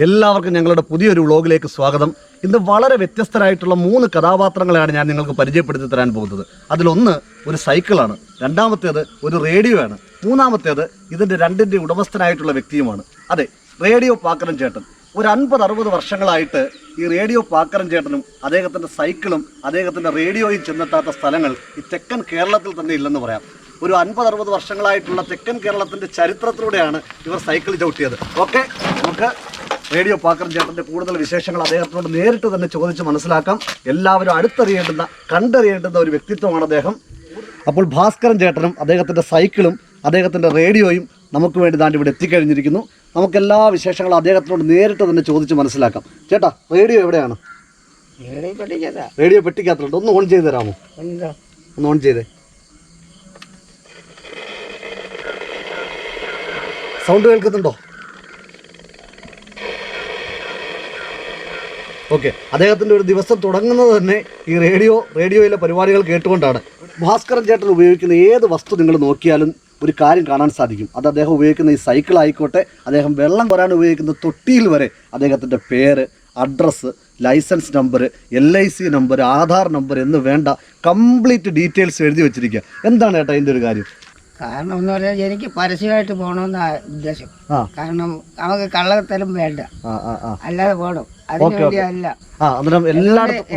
എല്ലാവർക്കും ഞങ്ങളുടെ പുതിയൊരു വ്ളോഗിലേക്ക് സ്വാഗതം. ഇന്ന് വളരെ വ്യത്യസ്തരായിട്ടുള്ള മൂന്ന് കഥാപാത്രങ്ങളെയാണ് ഞാൻ നിങ്ങൾക്ക് പരിചയപ്പെടുത്തി തരാൻ പോകുന്നത്. അതിലൊന്ന് ഒരു സൈക്കിളാണ്. രണ്ടാമത്തേത് ഒരു റേഡിയോ ആണ് മൂന്നാമത്തേത് ഇതിന്റെ രണ്ടിന്റെ ഉടമസ്ഥനായിട്ടുള്ള വ്യക്തിയുമാണ്. അതെ റേഡിയോ പാക്കരൻ ചേട്ടൻ. ഒരു അൻപത് അറുപത് വർഷങ്ങളായിട്ട് ഈ റേഡിയോ പാക്കരൻ ചേട്ടനും അദ്ദേഹത്തിന്റെ സൈക്കിളും അദ്ദേഹത്തിന്റെ റേഡിയോയും ചെന്നെത്താത്ത സ്ഥലങ്ങൾ ഈ തെക്കൻ കേരളത്തിൽ തന്നെ ഇല്ലെന്ന് പറയാം. ഒരു അൻപത് അറുപത് വർഷങ്ങളായിട്ടുള്ള തെക്കൻ കേരളത്തിന്റെ ചരിത്രത്തിലൂടെയാണ് ഇവർ സൈക്കിൾ ചവിട്ടിയത്. ഓക്കെ നമുക്ക് റേഡിയോ പാക്കർ ചേട്ടന്റെ കൂടുതൽ വിശേഷങ്ങൾ അദ്ദേഹത്തിനോട് നേരിട്ട് തന്നെ ചോദിച്ച് മനസ്സിലാക്കാം. എല്ലാവരും അടുത്തറിയേണ്ടുന്ന കണ്ടറിയേണ്ടുന്ന ഒരു വ്യക്തിത്വമാണ് അദ്ദേഹം. അപ്പോൾ ഭാസ്കരൻ ചേട്ടനും അദ്ദേഹത്തിന്റെ സൈക്കിളും അദ്ദേഹത്തിന്റെ റേഡിയോയും നമുക്ക് വേണ്ടി ദാണ്ട് ഇവിടെ എത്തിക്കഴിഞ്ഞിരിക്കുന്നു. നമുക്ക് എല്ലാ വിശേഷങ്ങളും അദ്ദേഹത്തിനോട് നേരിട്ട് തന്നെ ചോദിച്ച് മനസ്സിലാക്കാം. ചേട്ടാ റേഡിയോ എവിടെയാണ്? റേഡിയോ പെട്ടിക്കകത്തുണ്ട്. ഒന്ന് ഓൺ ചെയ്ത് തരാമോ? ഒന്ന് ഓൺ ചെയ്തേ. സൗണ്ട് കേൾക്കുന്നുണ്ടോ? ഓക്കെ. അദ്ദേഹത്തിന്റെ ഒരു ദിവസം തുടങ്ങുന്നത് തന്നെ ഈ റേഡിയോ റേഡിയോയിലെ പരിപാടികൾ കേട്ടുകൊണ്ടാണ്. ഭാസ്കരൻ ചേട്ടൻ ഉപയോഗിക്കുന്ന ഏത് വസ്തു നിങ്ങൾ നോക്കിയാലും ഒരു കാര്യം കാണാൻ സാധിക്കും. അത് അദ്ദേഹം ഉപയോഗിക്കുന്ന ഈ സൈക്കിൾ ആയിക്കോട്ടെ അദ്ദേഹം വെള്ളം വരാൻ ഉപയോഗിക്കുന്ന തൊട്ടിയിൽ വരെ അദ്ദേഹത്തിന്റെ പേര് address license number L I C number Aadhaar number എന്ന് വേണ്ട കംപ്ലീറ്റ് ഡീറ്റെയിൽസ് എഴുതി വെച്ചിരിക്കുക. എന്താണ് ചേട്ടാ ഇതിന്റെ ഒരു കാര്യം? കാരണം എന്ന് പറഞ്ഞാൽ എനിക്ക് പരസ്യമായിട്ട് പോകണമെന്ന ഉദ്ദേശം. കാരണം നമുക്ക് കള്ളത്തരം വേണ്ട. അല്ലാതെ പോകണം അതിനുവേണ്ടിയല്ല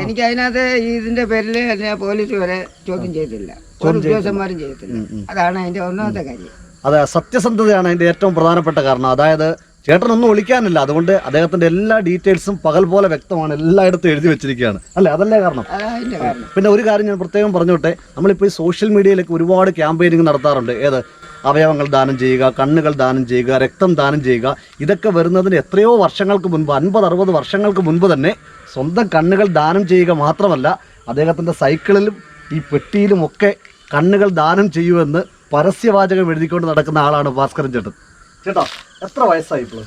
എനിക്ക് അതിനകത്ത് ഇതിന്റെ പേരിൽ എന്നെ പോലീസ് വരെ ചോദ്യം ചെയ്തില്ല. ഒരു ഉദ്യോഗസ്ഥന്മാരും ചെയ്തില്ല. അതാണ് അതിന്റെ ഒന്നാമത്തെ കാര്യം. അതെ സത്യസന്ധതയാണ് അതിന്റെ ഏറ്റവും പ്രധാനപ്പെട്ട കാരണം. അതായത് ചേട്ടനൊന്നും ഒളിക്കാനില്ല അതുകൊണ്ട് അദ്ദേഹത്തിന്റെ എല്ലാ ഡീറ്റെയിൽസും പകൽ പോലെ വ്യക്തമാണ് എല്ലായിടത്തും എഴുതി വെച്ചിരിക്കുകയാണ്. അല്ലേ? അതല്ലേ കാരണം? പിന്നെ ഒരു കാര്യം ഞാൻ പ്രത്യേകം പറഞ്ഞോട്ടെ. നമ്മളിപ്പോൾ ഈ സോഷ്യൽ മീഡിയയിലേക്ക് ഒരുപാട് ക്യാമ്പയിനിങ് നടത്താറുണ്ട്. ഏത്? അവയവങ്ങൾ ദാനം ചെയ്യുക കണ്ണുകൾ ദാനം ചെയ്യുക രക്തം ദാനം ചെയ്യുക. ഇതൊക്കെ വരുന്നതിന് എത്രയോ വർഷങ്ങൾക്ക് മുൻപ് അൻപത് അറുപത് വർഷങ്ങൾക്ക് മുൻപ് തന്നെ സ്വന്തം കണ്ണുകൾ ദാനം ചെയ്യുക മാത്രമല്ല അദ്ദേഹത്തിന്റെ സൈക്കിളിലും ഈ പെട്ടിയിലും ഒക്കെ കണ്ണുകൾ ദാനം ചെയ്യുമെന്ന് പരസ്യവാചകം എഴുതിക്കൊണ്ട് നടക്കുന്ന ആളാണ് ഭാസ്കരൻ ചേട്ടൻ. ചേട്ടാ എത്ര വയസ്സായി ഇപ്പോൾ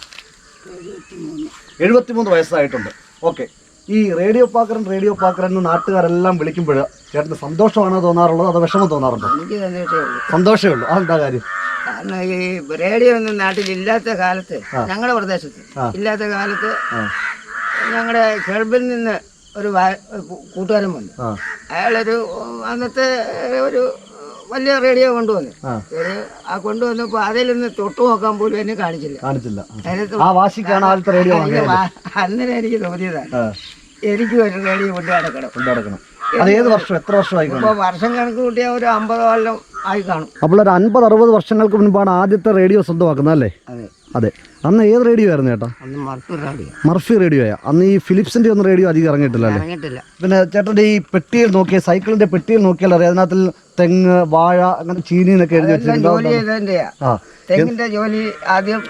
എഴുപത്തിമൂന്ന് വയസ്സായിട്ടുണ്ട്. ഓക്കെ. ഈ റേഡിയോ പാക്കരൻ റേഡിയോ പാക്കരൻ എന്ന് നാട്ടുകാരെല്ലാം വിളിക്കുമ്പോൾ ചേട്ടന് സന്തോഷമാണോ തോന്നാറുള്ളത് അതോ വിഷമം തോന്നാറുണ്ടോ? എനിക്ക് സന്തോഷമേ ഉള്ളൂ. സന്തോഷമേ ഉള്ളൂ. അതെന്താ കാര്യം? കാരണം ഈ റേഡിയോ ഒന്നും നാട്ടിൽ ഇല്ലാത്ത കാലത്ത് ഞങ്ങളുടെ പ്രദേശത്ത്. ഇല്ലാത്ത കാലത്ത് ഞങ്ങളുടെ ഗൾഫിൽ നിന്ന് ഒരു കൂട്ടുകാരൻ വന്നു. അയാളൊരു അന്നത്തെ ഒരു വലിയ റേഡിയോ കൊണ്ടുവന്നു. ആ. കൊണ്ടുവന്നപ്പോ അതിലൊന്ന് തൊട്ടു നോക്കാൻ പോലും എന്നെ കാണിച്ചില്ല. കാണിച്ചില്ല. ആ. വാശിക്കാണ് ആദ്യത്തെ റേഡിയോ അന്നേരം എനിക്ക് തോന്നിയതാണ്. എനിക്ക് ഒരു റേഡിയോ കൊണ്ടു നടക്കണം. കൊണ്ടുനടക്കണം അത് ഏത് വർഷം? എത്ര വർഷമായി വർഷം കണക്ക് കൂട്ടിയ ഒരു അമ്പത് കൊല്ലം ആയി കാണും. അപ്പോൾ ഒരു അൻപത് അറുപത് വർഷങ്ങൾക്ക് മുൻപാണ് ആദ്യത്തെ റേഡിയോ സ്വന്തമാക്കുന്നത് അല്ലേ? അതെ. അന്ന് ഏത് റേഡിയോ ആയിരുന്നു ചേട്ടാ? മർഫി റേഡിയോ ആയ? അന്ന് ഈ ഫിലിപ്സിന്റെ ഒന്നും റേഡിയോ അധികം ഇറങ്ങിയിട്ടില്ല അല്ലേ? പിന്നെ ചേട്ടന്റെ ഈ പെട്ടിയിൽ നോക്കിയ സൈക്കിളിന്റെ പെട്ടിയിൽ നോക്കിയാൽ അറിയാം അതിനകത്ത് തെങ്ങ് വാഴ അങ്ങനെ ചീനി എന്നൊക്കെ എഴുതി വെച്ചിട്ടുണ്ട്. തെങ്ങിന്റെ ജോലി ആദ്യം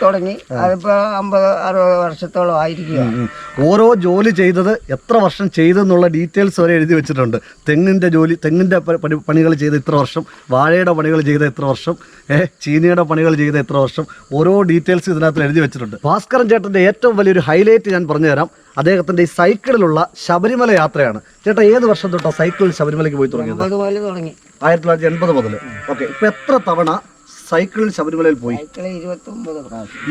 തുടങ്ങി. അതിപ്പോ അമ്പത് അറുപത് വർഷത്തോളം ആയിരിക്കും ഓരോ ജോലി ചെയ്തത് എത്ര വർഷം ചെയ്തെന്നുള്ള ഡീറ്റെയിൽസ് വരെ എഴുതി വെച്ചിട്ടുണ്ട്. തെങ്ങിന്റെ ജോലി തെങ്ങിന്റെ പണികൾ ചെയ്ത ഇത്ര വർഷം വാഴയുടെ പണികൾ ചെയ്ത ഇത്ര വർഷം ഏഹ് ചീനിയുടെ പണികൾ ചെയ്ത ഇത്ര വർഷം ഓരോ ഡീറ്റെയിൽസ് ഇതിനകത്ത് എഴുതി വെച്ചിട്ടുണ്ട്. ഭാസ്കരൻ ചേട്ടന്റെ ഏറ്റവും വലിയൊരു ഹൈലൈറ്റ് ഞാൻ പറഞ്ഞുതരാം. അദ്ദേഹത്തിന്റെ ഈ സൈക്കിളിലുള്ള ശബരിമല യാത്രയാണ്. ചേട്ടാ ഏത് വർഷം തൊട്ടാ സൈക്കിളിൽ ശബരിമലയ്ക്ക് പോയി തുടങ്ങിയത്? ആയിരത്തി തൊള്ളായിരത്തി എൺപത് മുതൽ ഓക്കെ. ഇപ്പം എത്ര തവണ സൈക്കിളിൽ ശബരിമലയിൽ പോയി?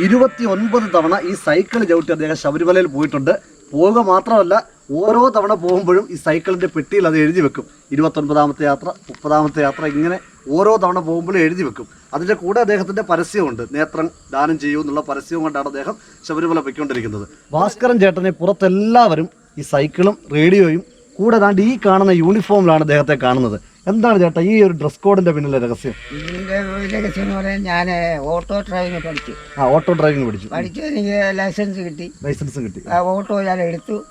ഇരുപത്തി ഒൻപത് തവണ ഈ സൈക്കിൾ ചവിട്ടി അദ്ദേഹം ശബരിമലയിൽ പോയിട്ടുണ്ട്. പോവുക മാത്രമല്ല ഓരോ തവണ പോകുമ്പോഴും ഈ സൈക്കിളിന്റെ പെട്ടിയിൽ അത് എഴുതി വെക്കും. ഇരുപത്തൊൻപതാമത്തെ യാത്ര മുപ്പതാമത്തെ യാത്ര ഇങ്ങനെ ഓരോ തവണ പോകുമ്പോഴും എഴുതി വെക്കും. അതിന്റെ കൂടെ അദ്ദേഹത്തിന്റെ പരസ്യമുണ്ട് നേത്രം ദാനം ചെയ്യൂ എന്നുള്ള പരസ്യവും കൊണ്ടാണ് അദ്ദേഹം ശബരിമല പൊയ്ക്കൊണ്ടിരിക്കുന്നത്. ഭാസ്കരൻ ചേട്ടനെ പുറത്തെല്ലാവരും ഈ സൈക്കിളും റേഡിയോയും കൂടെ താണ്ട് ഈ കാണുന്ന യൂണിഫോമിലാണ് അദ്ദേഹത്തെ കാണുന്നത്. എന്താണ് ചേട്ടാ ഈ ഒരു ഡ്രസ് കോഡിന്റെ പിന്നിലെ രഹസ്യം? ഇതിന്റെ രഹസ്യം എന്ന് പറയാൻ ഞാൻ ഓട്ടോ ഡ്രൈവിംഗ് പഠിച്ചു. ആ ഓട്ടോ ഡ്രൈവിംഗ് പഠിച്ചു. പഠിച്ചു എനിക്ക് ലൈസൻസ് കിട്ടി. ലൈസൻസ് കിട്ടി. ഓട്ടോ ഞാൻ എടുത്തു.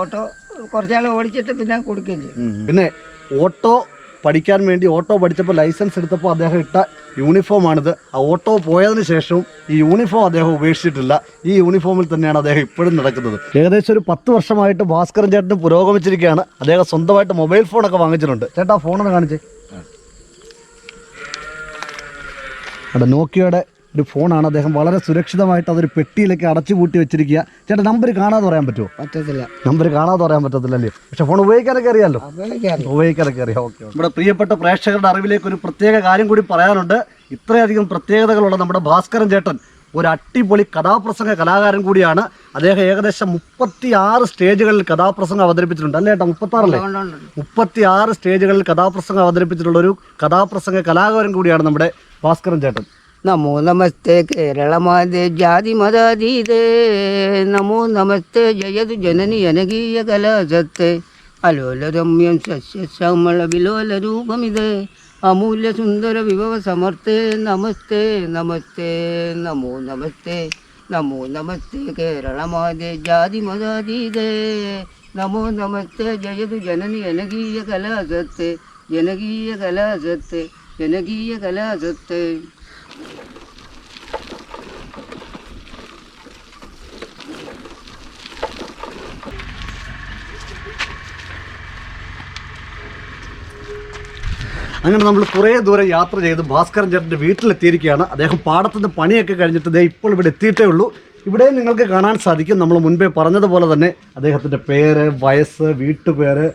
ഓട്ടോ കുറച്ചാൾ ഓടിച്ചിട്ട് പിന്നെ കൊടുക്കുകയും ചെയ്യും. പിന്നെ ഓട്ടോ പഠിക്കാൻ വേണ്ടി ഓട്ടോ പഠിച്ചപ്പോൾ ലൈസൻസ് എടുത്തപ്പോൾ അദ്ദേഹം ഇട്ട യൂണിഫോമാണിത് ആ ഓട്ടോ പോയതിന് ശേഷവും ഈ യൂണിഫോം അദ്ദേഹം ഉപേക്ഷിച്ചിട്ടില്ല. ഈ യൂണിഫോമിൽ തന്നെയാണ് അദ്ദേഹം ഇപ്പോഴും നടക്കുന്നത്. ഏകദേശം ഒരു പത്ത് വർഷമായിട്ട് ഭാസ്കരൻ ചേട്ടന് പുരോഗമിച്ചിരിക്കുകയാണ്. അദ്ദേഹം സ്വന്തമായിട്ട് മൊബൈൽ ഫോണൊക്കെ വാങ്ങിച്ചിട്ടുണ്ട്. ചേട്ടാ ഫോണൊന്ന് കാണിച്ചേ. അവിടെ നോക്കിയയുടെ ഒരു ഫോണാണ്. അദ്ദേഹം വളരെ സുരക്ഷിതമായിട്ട് അതൊരു പെട്ടിയിലേക്ക് അടച്ചു പൂട്ടി വെച്ചിരിക്കുക. ചേട്ടാ നമ്പർ കാണാതെ പറയാൻ പറ്റുമോ? പറ്റത്തില്ല. നമ്പർ കാണാതെ പറയാൻ പറ്റത്തില്ലല്ലേ പക്ഷെ ഫോൺ ഉപയോഗിക്കാനൊക്കെ അറിയാമല്ലോ ഉപയോഗിക്കാനൊക്കെ അറിയാം. ഓക്കെ നമ്മുടെ പ്രിയപ്പെട്ട പ്രേക്ഷകരുടെ അറിവിലേക്ക് ഒരു പ്രത്യേക കാര്യം കൂടി പറയാനുണ്ട്. ഇത്രയധികം പ്രത്യേകതകളുള്ള നമ്മുടെ ഭാസ്കരൻ ചേട്ടൻ ഒരു അടിപൊളി കഥാപ്രസംഗ കലാകാരൻ കൂടിയാണ്. അദ്ദേഹം ഏകദേശം മുപ്പത്തി ആറ് സ്റ്റേജുകളിൽ കഥാപ്രസംഗം അവതരിപ്പിച്ചിട്ടുണ്ട്. അല്ലേ ഏട്ടാ മുപ്പത്തി ആറല്ലേ മുപ്പത്തി ആറ് സ്റ്റേജുകളിൽ കഥാപ്രസംഗം അവതരിപ്പിച്ചിട്ടുള്ള ഒരു കഥാപ്രസംഗ കലാകാരൻ കൂടിയാണ് നമ്മുടെ ഭാസ്കരൻ ചേട്ടൻ. നമോ നമസ്തേ കേരളമാതേ ജാതി മതാതീതേ നമോ നമസ്തേ ജയതു ജനനി അനകീയ കലാസത്തെ അലോലരമ്യം സസ്യശ്യാമള വിലോല രൂപമിത്. അമൂല്യ സുന്ദര വിഭവ സമർത്ഥേ. നമസ്തേ നമസ്തേ നമോ നമസ്തേ നമോ നമസ്തേ കേരളമാതേ ജാതി മതാതീതേ നമോ നമസ്തേ ജയതു ജനനി ജനകീയ കലാസത്തെ ജനകീയ കലാസത്തെ ജനകീയ കലാസത്തെ അങ്ങനെ നമ്മൾ കുറേ ദൂരം യാത്ര ചെയ്ത് ഭാസ്കരൻ ചേട്ടന്റെ വീട്ടിലെത്തിയിരിക്കുകയാണ്. അദ്ദേഹം പാടത്തുനിന്ന് പണിയൊക്കെ കഴിഞ്ഞിട്ട് ദേ ഇപ്പോൾ ഇവിടെ എത്തിയിട്ടേ ഉള്ളൂ. ഇവിടെ നിങ്ങൾക്ക് കാണാൻ സാധിക്കും. നമ്മൾ മുൻപേ പറഞ്ഞതുപോലെ തന്നെ അദ്ദേഹത്തിന്റെ പേര് വയസ്സ് വീട്ടുപേര്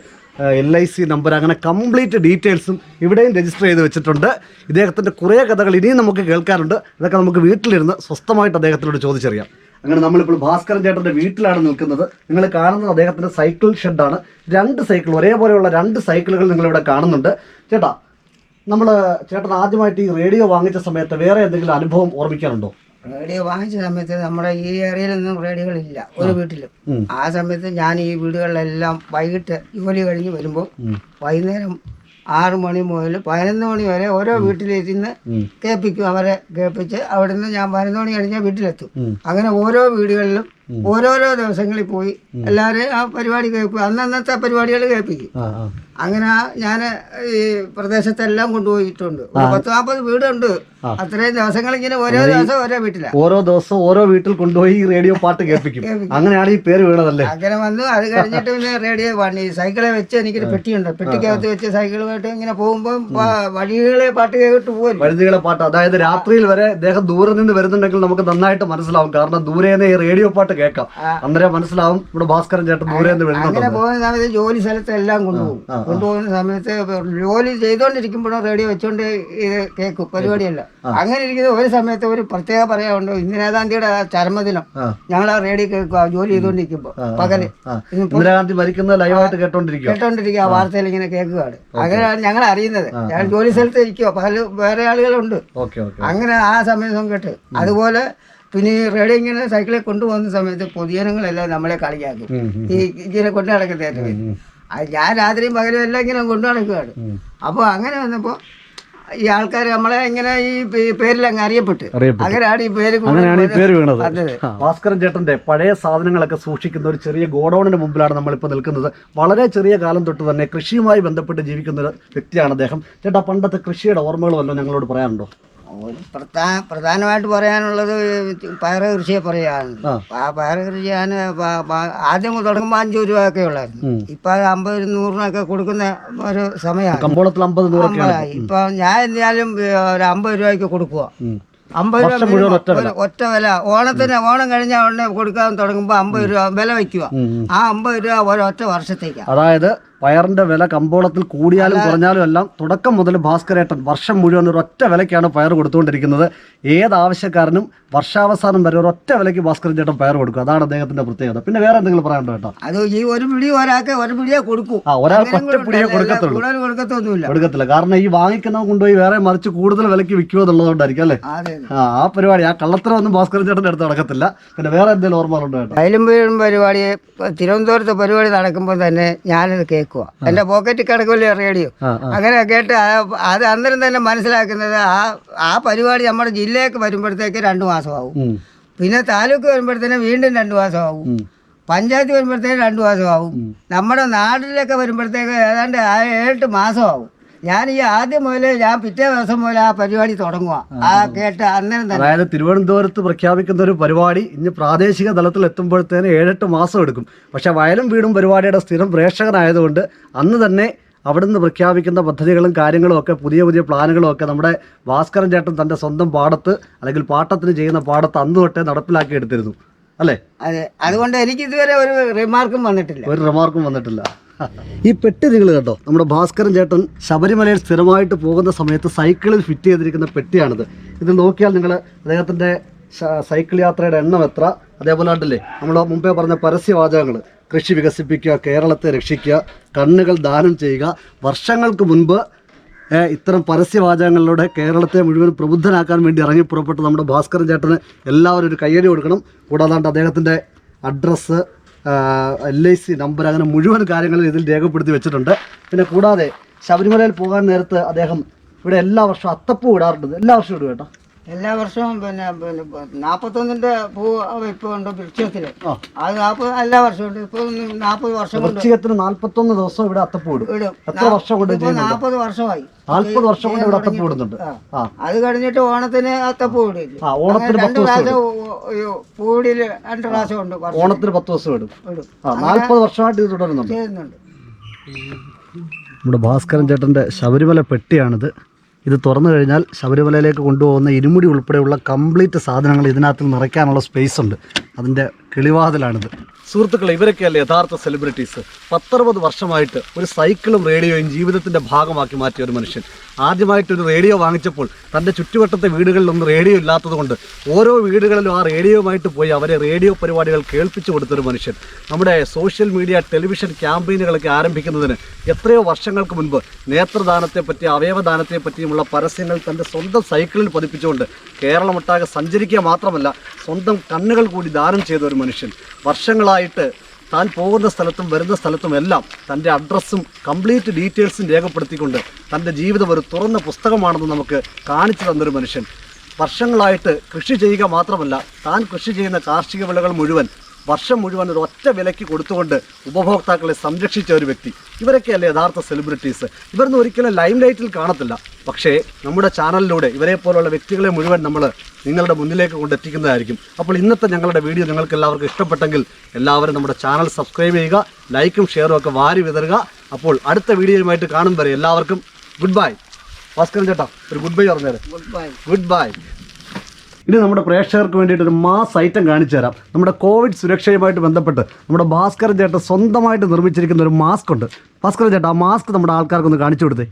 എൽ ഐ സി നമ്പർ അങ്ങനെ കംപ്ലീറ്റ് ഡീറ്റെയിൽസും ഇവിടെയും രജിസ്റ്റർ ചെയ്ത് വെച്ചിട്ടുണ്ട്. ഇദ്ദേഹത്തിന്റെ കുറേ കഥകൾ ഇനിയും നമുക്ക് കേൾക്കാറുണ്ട് അതൊക്കെ നമുക്ക് വീട്ടിലിരുന്ന് സ്വസ്ഥമായിട്ട് അദ്ദേഹത്തിനോട് ചോദിച്ചറിയാം. അങ്ങനെ നമ്മളിപ്പോൾ ഭാസ്കരൻ ചേട്ടന്റെ വീട്ടിലാണ് നിൽക്കുന്നത്. നിങ്ങൾ കാണുന്നത് അദ്ദേഹത്തിന്റെ സൈക്കിൾ ഷെഡാണ്. രണ്ട് സൈക്കിൾ ഒരേപോലെയുള്ള രണ്ട് സൈക്കിളുകൾ നിങ്ങളിവിടെ കാണുന്നുണ്ട്. ചേട്ടാ നമ്മൾ ചേട്ടൻ ആദ്യമായിട്ട് ഈ റേഡിയോ വാങ്ങിച്ച സമയത്ത് വേറെ എന്തെങ്കിലും അനുഭവം ഓർമ്മിക്കാറുണ്ടോ റേഡിയോ വാങ്ങിച്ച സമയത്ത് നമ്മുടെ ഈ ഏരിയയിലൊന്നും റേഡിയോകളില്ല ഒരു വീട്ടിലും. ആ സമയത്ത് ഞാൻ ഈ വീടുകളിലെല്ലാം വൈകിട്ട് ജോലി കഴിഞ്ഞ് വരുമ്പോൾ വൈകുന്നേരം ആറ് മണി മുതൽ പതിനൊന്ന് മണി വരെ ഓരോ വീട്ടിലിരുന്ന് ഉം. കേൾപ്പിക്കും. അവരെ കേൾപ്പിച്ച് അവിടുന്ന് ഞാൻ പതിനൊന്ന് മണി കഴിഞ്ഞാൽ വീട്ടിലെത്തും. അങ്ങനെ ഓരോ വീടുകളിലും ഓരോരോ ദിവസങ്ങളിൽ പോയി എല്ലാവരും ആ പരിപാടി കേൾക്കും അന്നന്നത്തെ പരിപാടികൾ കേൾപ്പിക്കും. അങ്ങനെ ഞാൻ ഈ പ്രദേശത്തെല്ലാം കൊണ്ടുപോയിട്ടുണ്ട്. പത്ത് നാൽപ്പത് വീടുണ്ട്. അത്രയും ദിവസങ്ങൾ ഇങ്ങനെ ഓരോ ദിവസം ഓരോ വീട്ടിലാണ് ഓരോ ദിവസം ഓരോ വീട്ടിൽ കൊണ്ടുപോയി റേഡിയോ പാട്ട് കേൾപ്പിക്കും. അങ്ങനെയാണ് ഈ പേര് വീണതല്ലേ? അങ്ങനെ വന്നു അത് കഴിഞ്ഞിട്ട് പിന്നെ റേഡിയോ പാടി സൈക്കിളെ വെച്ച് എനിക്കൊരു പെട്ടിയുണ്ട്. പെട്ടിക്കകത്ത് വെച്ച് സൈക്കിളുമായിട്ട് ഇങ്ങനെ പോകുമ്പോൾ വഴികളെ പാട്ട് കേട്ട് പോകും വഴുതികളെ പാട്ട്. അതായത് രാത്രിയിൽ വരെ ഇദ്ദേഹം ദൂരെ നിന്ന് വരുന്നുണ്ടെങ്കിൽ നമുക്ക് നന്നായിട്ട് മനസ്സിലാവും. കാരണം ദൂരെ നിന്ന് ഈ റേഡിയോ പാട്ട് കേൾക്കാം. അന്നേരം മനസ്സിലാവും ഇവിടെ ഭാസ്കരൻ ചേട്ടൻ ദൂരെ നിന്ന് അങ്ങനെ വരുന്നുണ്ട് പോകുന്ന സമയത്ത് ജോലി സ്ഥലത്ത് എല്ലാം കൊണ്ടുപോകും. കൊണ്ടുപോകുന്ന സമയത്ത് ജോലി ചെയ്തോണ്ടിരിക്കുമ്പോഴോ റേഡിയോ വെച്ചോണ്ട് ഇത് കേൾക്കും പരിപാടിയല്ല. അങ്ങനെ ഇരിക്കുന്ന ഒരു സമയത്ത് ഒരു പ്രത്യേക പറയാറുണ്ട് ഇന്ദിരാഗാന്ധിയുടെ ആ ചരമദിനം. ആ. ഞങ്ങൾ ആ റേഡിയോ കേൾക്കുക ജോലി ചെയ്തോണ്ടിരിക്കുമ്പോ. പകൽ. ആ. ഇന്ദിരാഗാന്ധി മരിക്കുന്നത് ലൈവായിട്ട് കേട്ടോണ്ടിരിക്കുക കേട്ടോണ്ടിരിക്കുക ആ. വാർത്തയിൽ ഇങ്ങനെ കേൾക്കുകയാണ് അങ്ങനെയാണ് ഞങ്ങൾ അറിയുന്നത്. ഞാൻ ജോലി സ്ഥലത്ത് ഇരിക്കുക പകൽ വേറെ ആളുകളുണ്ട്. ഓക്കെ ഓക്കെ അങ്ങനെ ആ സമയത്തും കേട്ട്. അതുപോലെ പിന്നെ ഈ റേഡിയോ ഇങ്ങനെ സൈക്കിളിൽ കൊണ്ടുപോകുന്ന സമയത്ത് പൊതുജനങ്ങളെല്ലാം നമ്മളെ കളിയാക്കും. ഈ ഇങ്ങനെ കൊണ്ടു നടക്കുന്നതായിട്ട് അത് ഞാൻ രാത്രിയും പകലും എല്ലാം ഇങ്ങനെ കൊണ്ടു നടക്കുകയാണ്. അപ്പോൾ അങ്ങനെ വന്നപ്പോൾ ഈ ആൾക്കാർ നമ്മളെ ഇങ്ങനെ ഈ പേരിൽ അങ്ങ് അറിയപ്പെട്ട്. അങ്ങനെയാണ് ഈ പേര് അങ്ങനെയാണ് ഈ പേര് വീണത്. ഭാസ്കരൻ ചേട്ടന്റെ പഴയ സാധനങ്ങളൊക്കെ സൂക്ഷിക്കുന്ന ഒരു ചെറിയ ഗോഡൌണിന് മുമ്പിലാണ് നമ്മളിപ്പോൾ നിൽക്കുന്നത്. വളരെ ചെറിയ കാലം തൊട്ട് തന്നെ കൃഷിയുമായി ബന്ധപ്പെട്ട് ജീവിക്കുന്ന ഒരു വ്യക്തിയാണ് അദ്ദേഹം. ചേട്ടാ പണ്ടത്തെ കൃഷിയുടെ ഓർമ്മകൾ വല്ലതും ഞങ്ങളോട് പറയാനുണ്ടോ? ഒരു പ്രധാന പ്രധാനമായിട്ട് പറയാനുള്ളത് പയറ് കൃഷിയെ പറയാണ് ആ. പയറ് കൃഷി ഞാൻ ആദ്യം തുടങ്ങുമ്പോൾ അഞ്ചു രൂപയൊക്കെ ഉള്ളായിരുന്നു. ഇപ്പൊ അത് അമ്പത് നൂറിനൊക്കെ കൊടുക്കുന്ന ഒരു സമയമാണ് ഇപ്പൊ ഞാൻ എന്തായാലും ഒരു അമ്പത് രൂപയ്ക്ക് കൊടുക്കുക. അമ്പത് രൂപ ഒറ്റ വില. ഓണത്തിന് ഓണം കഴിഞ്ഞ ഉടനെ കൊടുക്കാൻ തുടങ്ങുമ്പോൾ അമ്പത് രൂപ വില വയ്ക്കുക ആ അമ്പത് രൂപ ഒരൊറ്റ വർഷത്തേക്കാണ് അതായത് പയറിന്റെ വില കമ്പോളത്തിൽ കൂടിയാലും കുറഞ്ഞാലും എല്ലാം തുടക്കം മുതൽ ഭാസ്കരേട്ടൻ വർഷം മുഴുവൻ ഒരു ഒറ്റ വിലയ്ക്കാണ് പയർ കൊടുത്തുകൊണ്ടിരിക്കുന്നത്. ഏത് ആവശ്യക്കാരനും വർഷാവസാനം വരെ ഒരു ഒറ്റ വിലയ്ക്ക് ഭാസ്കരൻ ചേട്ടൻ പയർ കൊടുക്കും. അതാണ് അദ്ദേഹത്തിന്റെ പ്രത്യേകത. പിന്നെ വേറെ എന്തെങ്കിലും പറയാനുണ്ടോ കേട്ടോ അത് ഈ ഒരു പിടി ഒരാൾക്ക് ഒരു പിടിയെ കൊടുക്കും. ആ ഒരാൾക്ക് ഒറ്റ പിടിയെ കൊടുക്കത്തുള്ളൂ. കൊടുക്കത്തില്ല. കാരണം ഈ വാങ്ങിക്കുന്നവൻ കൊണ്ടുപോയി വേറെ മറിച്ച് കൂടുതൽ വിലയ്ക്ക് വിൽക്കുമോ എന്നുള്ളതുകൊണ്ടായിരിക്കും അല്ലേ? ആ ആ പരിപാടി ആ കള്ളത്തരമൊന്നും ഭാസ്കരൻ ചേട്ടന്റെ അടുത്ത് നടക്കത്തില്ല. പിന്നെ വേറെ എന്തെങ്കിലും ഓർമ്മകളുണ്ടോ കേട്ടോ അതിലും പരിപാടി തിരുവനന്തപുരത്തെ പരിപാടി നടക്കുമ്പോൾ തന്നെ ഞാനത് കേൾക്കുക എന്റെ പോക്കറ്റിൽ കിടക്കില്ലേ റേഡിയോ? അങ്ങനെ കേട്ട് അത് അന്നേരം തന്നെ മനസ്സിലാക്കുന്നത് ആ ആ പരിപാടി നമ്മുടെ ജില്ലയൊക്കെ വരുമ്പോഴത്തേക്ക് രണ്ട് മാസമാവും. ആവും പിന്നെ താലൂക്ക് വരുമ്പോഴത്തേനും വീണ്ടും രണ്ട് മാസമാവും. ആവും പഞ്ചായത്ത് വരുമ്പോഴത്തേക്ക് രണ്ട് മാസമാവും. നമ്മുടെ നാട്ടിലൊക്കെ വരുമ്പോഴത്തേക്ക് ഏതാണ്ട് ആ ഏഴെട്ട് മാസമാവും. ഞാൻ ഈ ആദ്യം മുതൽ ഞാൻ പിറ്റേ ദിവസം മുതൽ ആ പരിപാടി തുടങ്ങുക ആ. കേട്ട് അന്നേരം തന്നെ. അതായത് തിരുവനന്തപുരത്ത് പ്രഖ്യാപിക്കുന്ന ഒരു പരിപാടി ഇനി പ്രാദേശിക തലത്തിൽ എത്തുമ്പോഴത്തേന് ഏഴെട്ട് മാസം എടുക്കും. പക്ഷെ വയലും വീടും പരിപാടിയുടെ സ്ഥിരം പ്രേക്ഷകനായതുകൊണ്ട് അന്ന് തന്നെ അവിടുന്ന് പ്രഖ്യാപിക്കുന്ന പദ്ധതികളും കാര്യങ്ങളും ഒക്കെ പുതിയ പുതിയ പ്ലാനുകളും ഒക്കെ നമ്മുടെ ഭാസ്കരൻ ചേട്ടൻ തന്റെ സ്വന്തം പാടത്ത് അല്ലെങ്കിൽ പാട്ടത്തിന് ചെയ്യുന്ന പാടത്ത് അന്ന് തൊട്ടേ നടപ്പിലാക്കി എടുത്തിരുന്നു. അല്ലേ? അതെ. അതുകൊണ്ട് എനിക്ക് ഇതുവരെ ഒരു റിമാർക്കും വന്നിട്ടില്ല. ഒരു റിമാർക്കും വന്നിട്ടില്ല. ഈ പെട്ടി നിങ്ങൾ കണ്ടോ? നമ്മുടെ ഭാസ്കരൻ ചേട്ടൻ ശബരിമലയിൽ സ്ഥിരമായിട്ട് പോകുന്ന സമയത്ത് സൈക്കിളിൽ ഫിറ്റ് ചെയ്തിരിക്കുന്ന പെട്ടിയാണിത്. ഇത് നോക്കിയാൽ നിങ്ങൾ അദ്ദേഹത്തിന്റെ സൈക്കിൾ യാത്രയുടെ എണ്ണം എത്ര? അതേപോലെ കണ്ടില്ലേ നമ്മൾ മുമ്പേ പറഞ്ഞ പരസ്യവാചകങ്ങൾ കൃഷി വികസിപ്പിക്കുക കേരളത്തെ രക്ഷിക്കുക കണ്ണുകൾ ദാനം ചെയ്യുക. വർഷങ്ങൾക്ക് മുൻപ് ഇത്തരം പരസ്യവാചകങ്ങളിലൂടെ കേരളത്തെ മുഴുവൻ പ്രബുദ്ധനാക്കാൻ വേണ്ടി ഇറങ്ങി പുറപ്പെട്ട നമ്മുടെ ഭാസ്കരൻ ചേട്ടന് എല്ലാവരും ഒരു കയ്യടി കൊടുക്കണം. കൂടാതെ അദ്ദേഹത്തിന്റെ address L I C number അങ്ങനെ മുഴുവൻ കാര്യങ്ങളും ഇതിൽ രേഖപ്പെടുത്തി വെച്ചിട്ടുണ്ട്. പിന്നെ കൂടാതെ ശബരിമലയിൽ പോകാൻ നേരത്ത് അദ്ദേഹം ഇവിടെ എല്ലാ വർഷവും അത്തപ്പൂ ഇടാറുണ്ട്. എല്ലാ വർഷവും ഇടും കേട്ടോ. എല്ലാ വർഷവും പിന്നെ പിന്നെ നാൽപ്പത്തൊന്നിന്റെ പൂ ഇപ്പൊ ഉണ്ട് വൃക്ഷത്തിൽ ആ. അത് നാൽപ്പത് എല്ലാ വർഷവും ഉണ്ട്. ഇപ്പൊ നാൽപ്പത് വർഷം കൊണ്ട് നാല്പത്തൊന്ന് നാൽപ്പത്തൊന്ന് ദിവസം ഇവിടെ അത്തപ്പൂ ഇടും. ഇടും എത്ര വർഷം കൊണ്ട് ഇപ്പൊ നാൽപ്പത് വർഷമായി. നാൽപ്പത് വർഷം കൊണ്ട് ഇവിടെ അത്തപ്പൂ ഇടുന്നുണ്ട്. ആ. ആ. അത് കഴിഞ്ഞിട്ട് ഓണത്തിന് അത്തപ്പൂ ഇടില്ല ആ ഓണത്തിന് രണ്ട് പ്രാവശ്യം പൂടിയിൽ രണ്ട് പ്രാവശ്യം ഉണ്ട് ഓണത്തിന് പത്ത് ദിവസം ഇടും. നാല്പത് നാൽപ്പത് വർഷമായിട്ട് ഇത് തുടരുന്നുണ്ട്. നമ്മുടെ ഭാസ്കരൻ ചേട്ടന്റെ ശബരിമല പെട്ടിയാണിത്. ഇത് തുറന്നു കഴിഞ്ഞാൽ ശബരിമലയിലേക്ക് കൊണ്ടുപോകുന്ന ഇരുമുടി ഉൾപ്പെടെയുള്ള കംപ്ലീറ്റ് സാധനങ്ങൾ ഇതിനകത്ത് നിറയ്ക്കാനുള്ള സ്പേസ് ഉണ്ട്. അതിന്റെ കിളിവാതിലാണിത്. സുഹൃത്തുക്കളെ ഇവരൊക്കെയല്ലേ യഥാർത്ഥ സെലിബ്രിറ്റീസ് പത്തറുപത് വർഷമായിട്ട് ഒരു സൈക്കിളും റേഡിയോയും ജീവിതത്തിന്റെ ഭാഗമാക്കി മാറ്റിയ ഒരു മനുഷ്യൻ. ആദ്യമായിട്ട് ഒരു റേഡിയോ വാങ്ങിച്ചപ്പോൾ തന്റെ ചുറ്റുവട്ടത്തെ വീടുകളിലൊന്നും റേഡിയോ ഇല്ലാത്തതുകൊണ്ട് ഓരോ വീടുകളിലും ആ റേഡിയോയുമായിട്ട് പോയി അവരെ റേഡിയോ പരിപാടികൾ കേൾപ്പിച്ചു കൊടുത്തൊരു മനുഷ്യൻ. നമ്മുടെ സോഷ്യൽ മീഡിയ ടെലിവിഷൻ ക്യാമ്പയിനുകളൊക്കെ ആരംഭിക്കുന്നതിന് എത്രയോ വർഷങ്ങൾക്ക് മുൻപ് നേത്രദാനത്തെ അവയവദാനത്തെപ്പറ്റിയുമുള്ള അവയവദാനത്തെ പറ്റിയുമുള്ള പരസ്യങ്ങൾ തന്റെ സ്വന്തം സൈക്കിളിൽ പതിപ്പിച്ചുകൊണ്ട് കേരളമൊട്ടാകെ സഞ്ചരിക്കുക മാത്രമല്ല സ്വന്തം കണ്ണുകൾ കൂടി ദാനം ചെയ്ത ഒരു മനുഷ്യൻ. വർഷങ്ങളായിട്ട് താൻ പോകുന്ന സ്ഥലത്തും വരുന്ന സ്ഥലത്തും എല്ലാം തന്റെ അഡ്രസ്സും കംപ്ലീറ്റ് ഡീറ്റെയിൽസും രേഖപ്പെടുത്തിക്കൊണ്ട് തന്റെ ജീവിതം ഒരു തുറന്ന പുസ്തകമാണെന്ന് നമുക്ക് കാണിച്ചു തന്നൊരു മനുഷ്യൻ. വർഷങ്ങളായിട്ട് കൃഷി ചെയ്യുക മാത്രമല്ല താൻ കൃഷി ചെയ്യുന്ന കാർഷിക വിളകൾ മുഴുവൻ വർഷം മുഴുവൻ ഒരു ഒറ്റ വിലയ്ക്ക് കൊടുത്തുകൊണ്ട് ഉപഭോക്താക്കളെ സംരക്ഷിച്ച ഒരു വ്യക്തി. ഇവരൊക്കെയല്ലേ യഥാർത്ഥ സെലിബ്രിറ്റീസ് ഇവരൊന്നും ഒരിക്കലും ലൈം ലൈറ്റിൽ കാണത്തില്ല. പക്ഷേ നമ്മുടെ ചാനലിലൂടെ ഇവരെ പോലുള്ള വ്യക്തികളെ മുഴുവൻ നമ്മൾ നിങ്ങളുടെ മുന്നിലേക്ക് കൊണ്ടെത്തിക്കുന്നതായിരിക്കും. അപ്പോൾ ഇന്നത്തെ ഞങ്ങളുടെ വീഡിയോ നിങ്ങൾക്ക് എല്ലാവർക്കും ഇഷ്ടപ്പെട്ടെങ്കിൽ എല്ലാവരും നമ്മുടെ ചാനൽ സബ്സ്ക്രൈബ് ചെയ്യുക ലൈക്കും ഷെയറും ഒക്കെ വാരി വിതറുക. അപ്പോൾ അടുത്ത വീഡിയോയുമായിട്ട് കാണും വരെ എല്ലാവർക്കും ഗുഡ് ബൈ. ഭാസ്കരൻ ചേട്ടാ ഒരു ഗുഡ് ബൈ പറഞ്ഞേരെ ഗുഡ് ബൈ. Good bye. ഇനി നമ്മുടെ പ്രേക്ഷകർക്ക് വേണ്ടിയിട്ട് ഒരു മാസ് ഐറ്റം കാണിച്ചു തരാം. നമ്മുടെ കോവിഡ് സുരക്ഷയുമായിട്ട് ബന്ധപ്പെട്ട് നമ്മുടെ ഭാസ്കരൻ ചേട്ടൻ സ്വന്തമായിട്ട് നിർമ്മിച്ചിരിക്കുന്ന ഒരു മാസ്ക് ഉണ്ട്. ഭാസ്കരൻ ചേട്ടാ ആ മാസ്ക് നമ്മുടെ ആൾക്കാർക്കൊന്ന് കാണിച്ചു കൊടുത്തേ.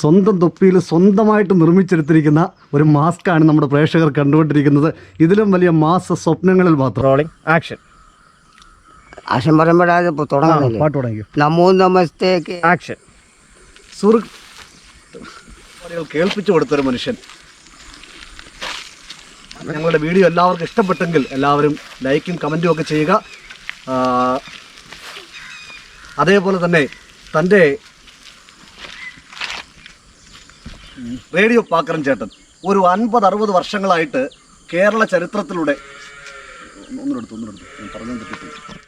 സ്വന്തം തൊപ്പിയിൽ സ്വന്തമായിട്ട് നിർമ്മിച്ചെടുത്തിരിക്കുന്ന ഒരു മാസ്കാണ് നമ്മുടെ പ്രേക്ഷകർ കണ്ടുകൊണ്ടിരിക്കുന്നത്. ഇതിലും വലിയ മാസ സ്വപ്നങ്ങളിൽ മാത്രം. റോളിംഗ് ആക്ഷൻ പറയുമ്പോഴാണ് ഇപ്പൊ പാട്ട് നമോ നമസ്തേക്ക്. ആക്ഷൻ സുഹൃത്ത് കേൾപ്പിച്ചു കൊടുത്തൊരു മനുഷ്യൻ. ഞങ്ങളുടെ വീഡിയോ എല്ലാവർക്കും ഇഷ്ടപ്പെട്ടെങ്കിൽ എല്ലാവരും ലൈക്കും കമന്റും ഒക്കെ ചെയ്യുക. അതേപോലെ തന്നെ തന്റെ റേഡിയോ പാക്കറൻ ചേട്ടൻ. ഒരു അൻപത് അറുപത് വർഷങ്ങളായിട്ട് കേരള ചരിത്രത്തിലൂടെ ഒന്നിനെടുത്തു ഒന്നിനെടുത്തു. ഞാൻ പറഞ്ഞു